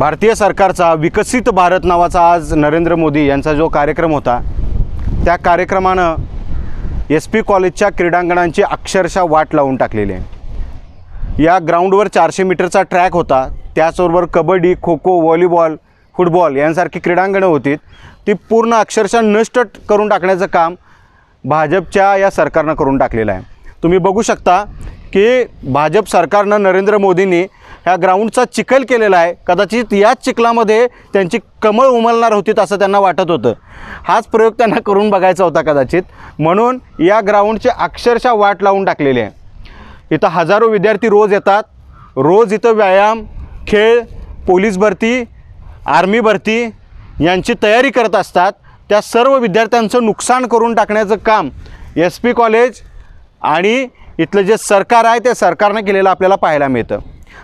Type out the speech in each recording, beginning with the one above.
भारतीय सरकारचा विकसित भारत नावाचा आज नरेंद्र मोदी यांचा जो कार्यक्रम होता त्या कार्यक्रमानं एस पी कॉलेजच्या क्रीडांगणांची अक्षरशः वाट लावून टाकलेली आहे. या ग्राउंडवर चारशे मीटरचा ट्रॅक होता त्याचबरोबर कबड्डी खो खो व्हॉलीबॉल फुटबॉल यांसारखी क्रीडांगणं होती. ती पूर्ण अक्षरशः नष्ट करून टाकण्याचं काम भाजपच्या या सरकारनं करून टाकलेलं आहे. तुम्ही बघू शकता की भाजप सरकारनं नरेंद्र मोदींनी ह्या ग्राउंडचा चिखल केलेला आहे. कदाचित याच चिखलामध्ये त्यांची कमळ उमलणार होती असं त्यांना वाटत होतं. हाच प्रयोग त्यांना करून बघायचा होता कदाचित. म्हणून या ग्राउंडची अक्षरशः वाट लावून टाकलेली आहे. इथं हजारो विद्यार्थी रोज येतात. रोज इथं व्यायाम खेळ पोलीस भरती आर्मी भरती यांची तयारी करत असतात. त्या सर्व विद्यार्थ्यांचं नुकसान करून टाकण्याचं काम एस पी कॉलेज आणि इथलं जे सरकार आहे ते सरकारनं केलेलं आपल्याला पाहायला मिळतं.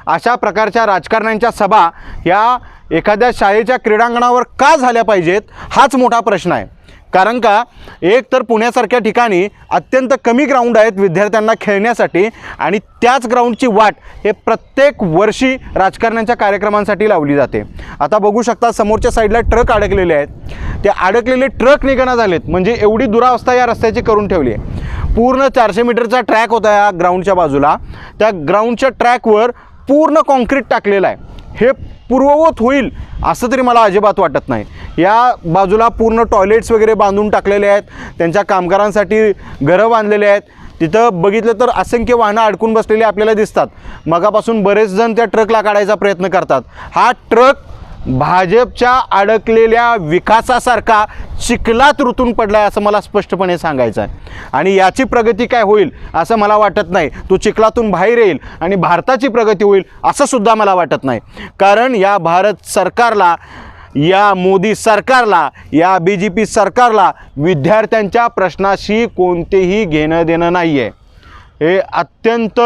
अशा प्रकारच्या राजकारण्यांच्या सभा या एखाद्या शाळेच्या क्रीडांगणावर का झाल्या पाहिजेत? हाच मोठा प्रश्न आहे. कारण का एक तर पुण्यासारख्या ठिकाणी अत्यंत कमी ग्राउंड आहेत विद्यार्थ्यांना खेळण्यासाठी आणि त्याच ग्राउंडची वाट हे प्रत्येक वर्षी राजकारण्यांच्या कार्यक्रमांसाठी लावली जाते. आता बघू शकता समोरच्या साईडला ट्रक अडकलेले आहेत. ते अडकलेले ट्रक निघणं झालेत. म्हणजे एवढी दुरावस्था या रस्त्याची करून ठेवली आहे. पूर्ण चारशे मीटरचा ट्रॅक होता या ग्राउंडच्या बाजूला. त्या ग्राउंडच्या ट्रॅकवर पूर्ण कॉन्क्रीट टाकलेलं आहे. हे पूर्ववत होईल असं तरी मला अजिबात वाटत नाही. या बाजूला पूर्ण टॉयलेट्स वगैरे बांधून टाकलेले आहेत. त्यांच्या कामगारांसाठी घरं बांधलेले आहेत. तिथं बघितलं तर असंख्य वाहनं अडकून बसलेली आपल्याला दिसतात. मगापासून बरेच जण त्या ट्रकला काढायचा प्रयत्न करतात. हा ट्रक भाजपच्या अडकलेल्या विकासासारखा चिखलात ऋतून पडला आहे असं मला स्पष्टपणे सांगायचं आहे. आणि याची प्रगती काय होईल असं मला वाटत नाही. तो चिखलातून बाहेर येईल आणि भारताची प्रगती होईल असं सुद्धा मला वाटत नाही. कारण या भारत सरकारला या मोदी सरकारला या बी जे पी सरकारला विद्यार्थ्यांच्या प्रश्नाशी कोणतेही घेणं देणं नाही आहे हे अत्यंत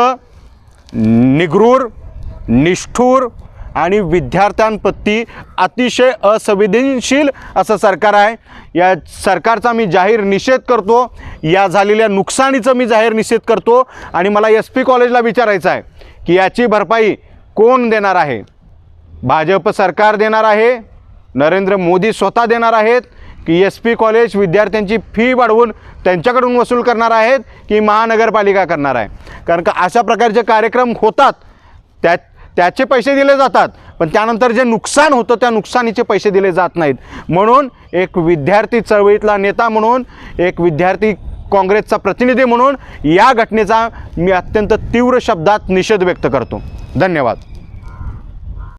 निगरूर निष्ठूर आणि विद्यार्थ्यांप्रती अतिशय असंवेदनशील असं सरकार आहे. या सरकारचा मी जाहीर निषेध करतो. या झालेल्या नुकसानीचं मी जाहीर निषेध करतो. आणि मला एस पी कॉलेजला विचारायचं आहे की याची भरपाई कोण देणार आहे? भाजप सरकार देणार आहे? नरेंद्र मोदी स्वतः देणार आहेत? की एस पी कॉलेज विद्यार्थ्यांची फी वाढवून त्यांच्याकडून वसूल करणार आहेत? की महानगरपालिका करणार आहे? कारण का अशा प्रकारचे कार्यक्रम होतात. त्या त्याचे पैसे दिले जातात पण त्यानंतर जे नुकसान होतं त्या नुकसानीचे पैसे दिले जात नाहीत. म्हणून एक विद्यार्थी चळवळीतला नेता म्हणून एक विद्यार्थी काँग्रेसचा प्रतिनिधी म्हणून या घटनेचा मी अत्यंत तीव्र शब्दात निषेध व्यक्त करतो. धन्यवाद.